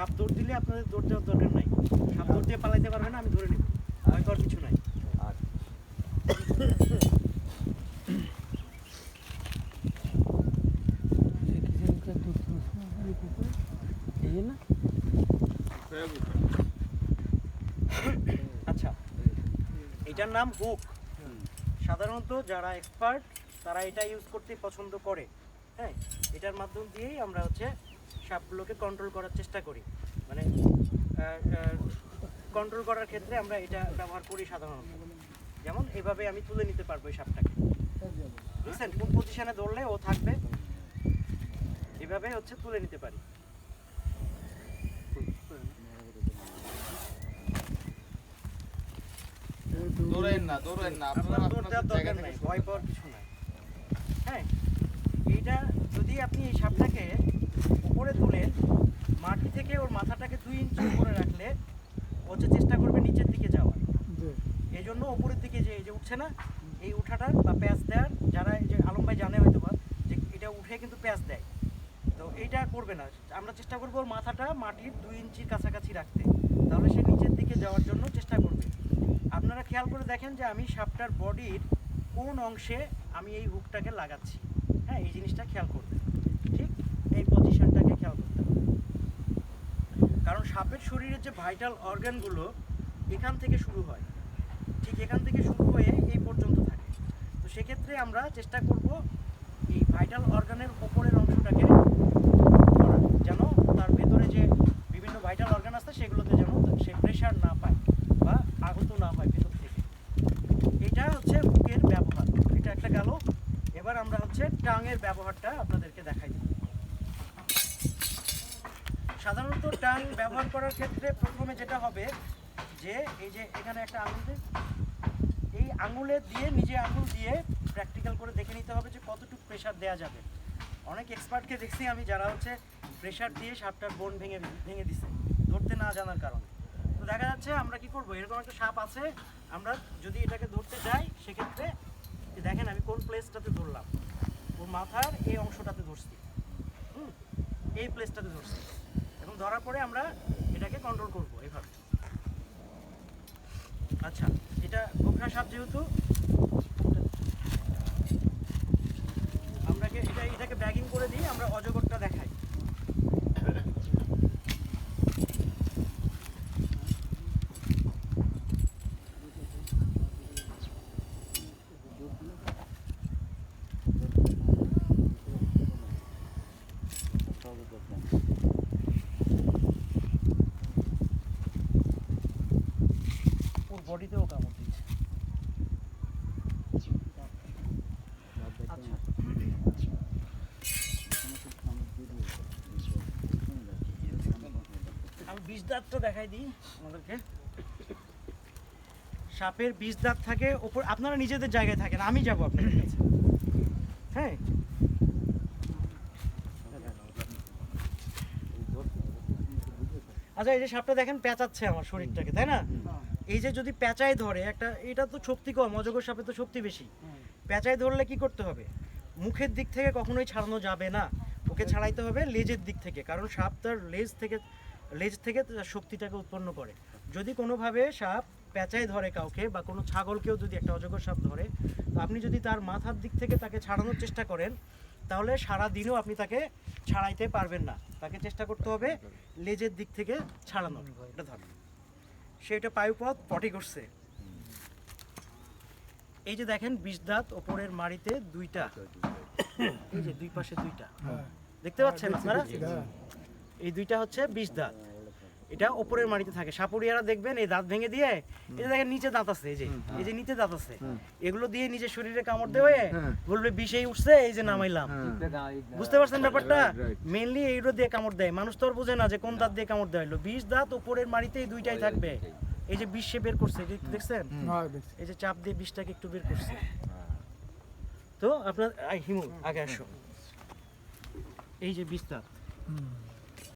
সাপ দৌড় দিলে আপনাদের দৌড় দেওয়ার দরকার নাই। সাপ দৌড় দিয়ে পালাইতে পারবে না, আমি ধরে নেব। ভয় পাওয়ার কিছু নাই। আচ্ছা এটার নাম হুক। সাধারণত যারা এক্সপার্ট তারা এটা ইউজ করতে পছন্দ করে। হ্যাঁ এটার মাধ্যম দিয়েই আমরা হচ্ছে সাপগুলোকে কন্ট্রোল করার চেষ্টা করি। মানে কন্ট্রোল করার ক্ষেত্রে আমরা এটা ব্যবহার করি সাধারণত। যেমন এভাবে আমি তুলে নিতে পারব এই সাপটাকে। বুঝছেন? কোন পজিশনে ধরলে ও থাকবে? এভাবে হচ্ছে তুলে নিতে পারি। দৌড়েন না দৌড়েন আপনার দরকার নাই ভয় পাওয়ার কিছু নাই। হ্যাঁ এইটা যদি আপনি এই সাপটাকে উপরে তুলেন মাটি থেকে ওর মাথাটাকে দুই ইঞ্চি উপরে রাখলে ও হচ্ছে চেষ্টা করবে নিচের দিকে যাওয়ার। এই জন্য উপরের দিকে যে এই যে উঠছে না এই উঠাটা বা প্যাঁচ দেওয়ার যারা এই যে আলম ভাই জানে হয়তো বা যে এটা উঠে কিন্তু প্যাঁচ দেয়। তো এইটা করবে না। আমরা চেষ্টা করব ওর মাথাটা মাটির দুই ইঞ্চির কাছাকাছি রাখতে। তাহলে সে নিচের দিকে যাওয়ার জন্য চেষ্টা করবে। আপনারা খেয়াল করে দেখেন যে আমি সাপটার বডির কোন অংশে আমি এই হুকটাকে লাগাচ্ছি। হ্যাঁ এই জিনিসটা খেয়াল করবে ঠিক এই পজিশনটাকে খেয়াল করতে হবে। কারণ সাপের শরীরের যে ভাইটাল অর্গানগুলো এখান থেকে শুরু হয়, ঠিক এখান থেকে শুরু হয়ে এই পর্যন্ত থাকে। তো সেক্ষেত্রে আমরা চেষ্টা করব এই ভাইটাল অর্গানের ওপরের অংশটাকে যেন তার ভেতরে যে বিভিন্ন ভাইটাল অর্গান আছে সেগুলোতে যেন সে প্রেশার না পায় বা আহত না হয় ভেতর থেকে। এটা হচ্ছে বুকের ব্যবহার। এটা একটা গেল। এবার আমরা হচ্ছে টাঙের ব্যবহারটা আপনাদেরকে দেখাই। দিই সাধারণত টাং ব্যবহার করার ক্ষেত্রে প্রথমে যেটা হবে যে, এই যে এখানে একটা আঙুল। এই আঙুলে দিয়ে, নিজে আঙুল দিয়ে প্র্যাকটিক্যাল করে দেখে নিতে হবে যে কতটুকু প্রেশার দেওয়া যাবে। অনেক এক্সপার্টকে দেখছি আমি যারা হচ্ছে প্রেশার দিয়ে সাপটার বোন ভেঙে ভেঙে দিছে, ধরতে না জানার কারণে। তো দেখা যাচ্ছে আমরা কি করব? এরকম একটা সাপ আছে, আমরা যদি এটাকে ধরতে যাই, সেক্ষেত্রে দেখেন আমি কোন প্লেসটাতে ধরলাম। ওর মাথার এই অংশটাতে ধরছি। হুম, এই প্লেসটাতে ধরছি। এবং ধরার পরে আমরা এটাকে কন্ট্রোল করব এভাবে। আচ্ছা এটা গোখরা সাপ যেহেতু আমরা কি- এটা এটাকে ব্যাগিং করে দিই আমরা অজগরটা দেখাই ওর বডিতেও কামড় দিচ্ছে আচ্ছা। আমি বিষ দাঁতটা দেখাই দিই আমাদেরকে সাপের বিষ দাঁত থাকে ওপর আপনারা নিজেদের জায়গায় থাকেন আমি যাব আপনাদের কাছে। হ্যাঁ? আচ্ছা এই যে সাপটা দেখেন পেঁচাচ্ছে আমার শরীরটাকে তাই না? এই যে যদি পেঁচায় ধরে, একটা, এটা তো শক্তি কম, অজগর সাপে তো শক্তি বেশি। পেঁচায় ধরলে কি করতে হবে? মুখের দিক থেকে কখনোই ছাড়ানো যাবে না। ওকে ছাড়াইতে হবে লেজের দিক থেকে, কারণ সাপ তার লেজ থেকে লেজ থেকে শক্তিটাকে উৎপন্ন করে। যদি কোনোভাবে সাপ পেঁচায় ধরে কাউকে বা কোনো ছাগলকেও যদি একটা অজগর সাপ ধরে আপনি যদি তার মাথার দিক থেকে তাকে ছাড়ানোর চেষ্টা করেন, তাহলে সারা দিনও আপনি তাকে ছাড়াইতে পারবেন না। তাকে চেষ্টা করতে হবে লেজের দিক থেকে ছাড়ানো এটা ধর সে এটা পায়ুপথ পটি করছে। এই যে দেখেন বিষ দাঁত ওপরের মাড়িতে দুইটা। এই যে দুই পাশে দুইটা। দেখতে পাচ্ছেন আপনারা? এই দুইটা হচ্ছে বিষ দাঁত। এটা ওপরের মাটিতে থাকে। সাপুরিয়ারা দেখবেন এই দাঁত ভেঙে দিয়ে এই যে দেখেন নিচে দাঁত আছে এই যে এই যে নিচে দাঁত আছে। এগুলো দিয়ে নিজের শরীরে কামড় দেবে বলবে বিষেই উঠছে এই যে নামাইলাম। বুঝতে পারছেন ব্যাপারটা? মেইনলি এইগুলো দিয়ে কামড় দেয়। মানুষ তো আর বোঝে না যে কোন দাঁত দিয়ে কামড় দেওয়া হলো। বিষ দাঁত ওপরের মাটিতে এই দুইটাই থাকবে। এই যে বিষ সে বের করছে এই যে দেখছেন? এই যে চাপ দিয়ে বিষটাকে একটু বের করছে। তো আপনার হিমু আগে আসো। এই যে বিষ দাঁত